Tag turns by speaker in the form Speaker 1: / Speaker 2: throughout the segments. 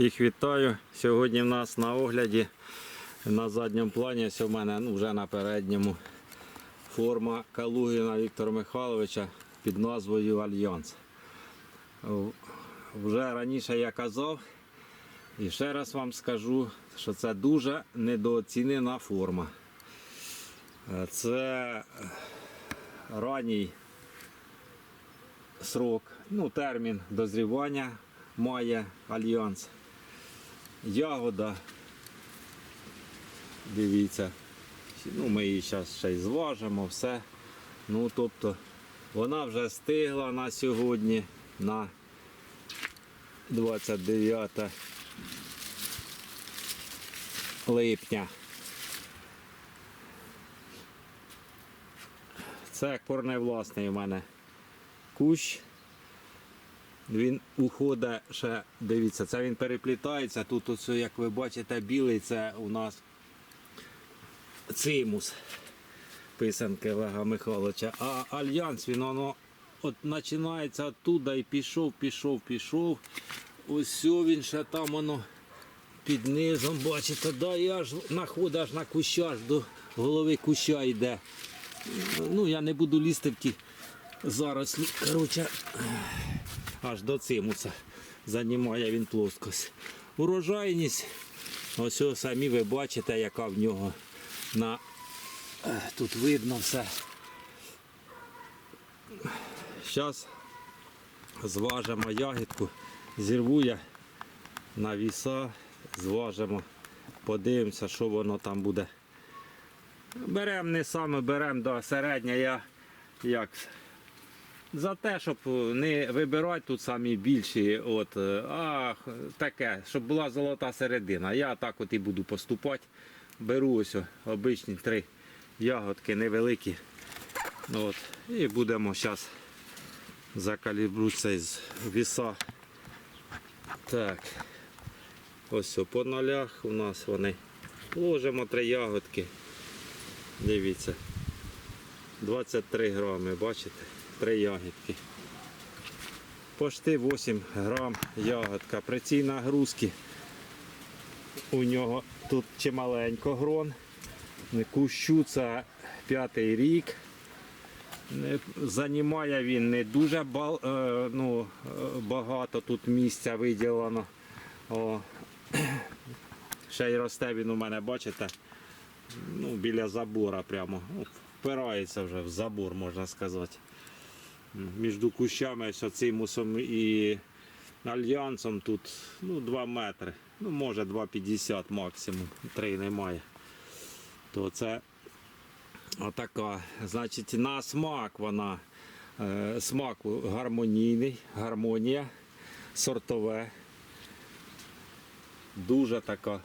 Speaker 1: Всіх вітаю. Сьогодні в нас на огляді на задньому плані, ось у мене ну, вже на передньому форма Калугіна Віктора Михайловича під назвою Альянс. Вже раніше я казав і ще раз вам скажу, що це дуже недооцінена форма. Е, Це ранній срок, ну, термін дозрівання має альянс. Ягода. Дивіться. Ну, ми її зараз ще й зважимо, все. Ну, тобто, вона вже стигла на сьогодні, на 29 липня. Це корневласний у мене кущ. Він уходить ще, дивіться, це він переплітається. Тут, ось, як ви бачите, білий це у нас цимус писанки Олега Михайловича. А альянс він воно от починається оттуда і пішов, пішов, пішов. Ось він ще там воно під низом, бачите, да, і аж находить аж на куща, аж до голови куща йде. Ну, я не буду лізти в ті зарослі. Коротше, аж до цимуса займає він плоскость. Урожайність, ось самі ви бачите, яка в нього на Е, тут видно все. Зараз зважимо ягідку, зірву я на віса, зважимо, подивимося, що воно там буде. Беремо не саме, беремо до середнє, я як за те, щоб не вибирати тут самі більші, от, е, а таке, щоб була золота середина. Я так от і буду поступати. Беру ось обичні три ягодки невеликі. От, і будемо зараз закалібру цей з віса. Так. Ось по нолях у нас вони. Ложимо три ягодки. Дивіться. 23 грами, бачите? Три ягідки. Пошти 8 грам ягодка. При цій нагрузці у нього тут чималенько грон. Кущу це п'ятий рік. Займає він не дуже е, ну, е, багато тут місця виділено. О. Ще й росте він у мене, бачите, ну, біля забора прямо. Ну, Впирається вже в забор, можна сказати. Між кущами ось цимусом і альянсом тут ну, 2 метри. Ну, може 2,50 максимум, 3 немає. То це отака. Значить, на смак вона. е, Смак гармонійний, гармонія, сортове. Дуже така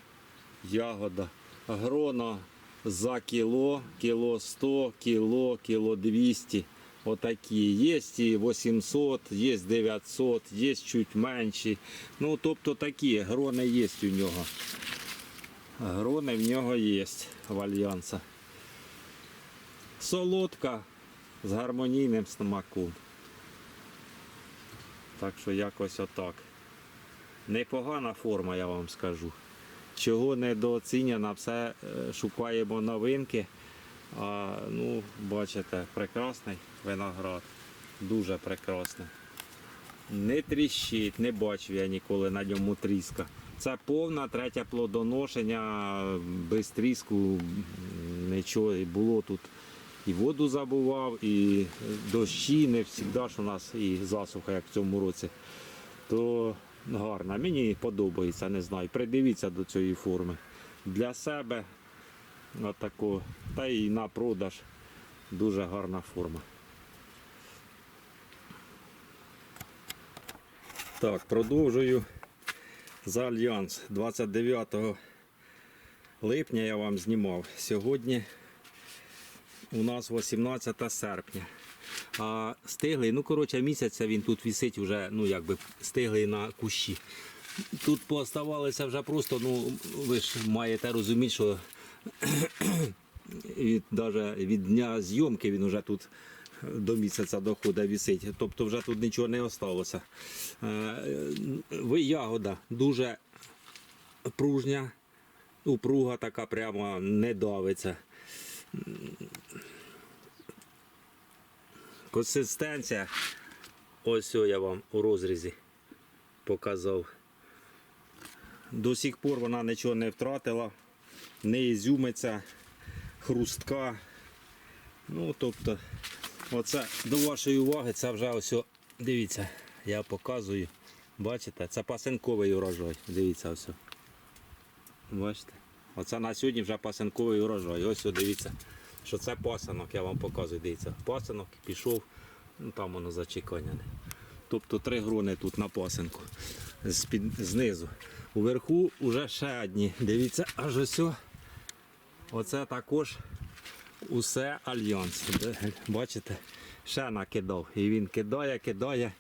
Speaker 1: ягода. Грона за кіло, кіло 100, кіло, кіло 200. Отакі. Є і 800, є 900, є чуть менші. Ну, тобто такі грони є у нього. Грони в нього є в альянса. Солодка з гармонійним смаком. Так що якось отак. Непогана форма, я вам скажу. Чого недооцінена, все е, шукаємо новинки. А, ну, бачите, прекрасний виноград. Дуже прекрасний. Не тріщить, не бачив я ніколи на ньому тріска. Це повна третє плодоношення, без тріску нічого було тут. І воду забував, і дощі не завжди ж у нас і засуха, як в цьому році. То гарна. Мені подобається, не знаю. Придивіться до цієї форми. Для себе отако, та і на продаж дуже гарна форма. Так, продовжую за альянс 29 липня я вам знімав. Сьогодні у нас 18 серпня. А стиглий, ну коротше, місяця він тут висить вже, ну якби стиглий на кущі. Тут пооставалися вже просто, ну ви ж маєте розуміти, що від, даже від дня зйомки він вже тут до місяця доходить висить. Тобто вже тут нічого не осталося. Е, Ягода дуже пружня, упруга така прямо не давиться. Консистенція, ось я вам у розрізі показав. До сих пор вона нічого не втратила, не ізюмиться, хрустка. Ну, тобто, оце до вашої уваги, це вже ось, дивіться, я показую. Бачите, це пасинковий урожай. Дивіться ось. Бачите? Оце на сьогодні вже пасинковий урожай. Ось дивіться, що це пасинок, я вам показую. Дивіться, пасинок пішов, ну там воно зачеканяне. Тобто три грони тут на пасинку знизу. Уверху вже ще одні. Дивіться, аж ось. Оце також усе альянс. Бачите, ще накидав. І він кидає, кидає.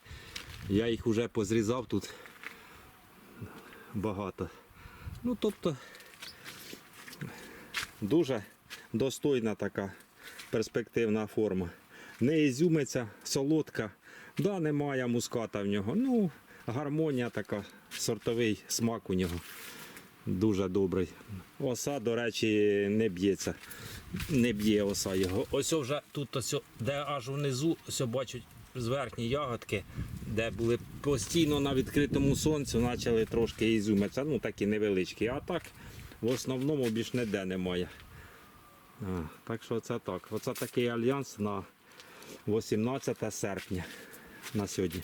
Speaker 1: Я їх вже позрізав тут багато. Ну, тобто, дуже достойна така перспективна форма. Не ізюмиться, солодка. Да, немає муската в нього. Ну, гармонія така, сортовий смак у нього. Дуже добрий. Оса, до речі, не б'ється. Не б'є оса його. Ось вже тут, ось, де аж внизу, ось бачать з верхні ягодки, де були постійно на відкритому сонці, почали трошки ізюмитися. Ну такі невеличкі. А так в основному більш ніде немає. А, так що це так. Оце такий альянс на 18 серпня на сьогодні.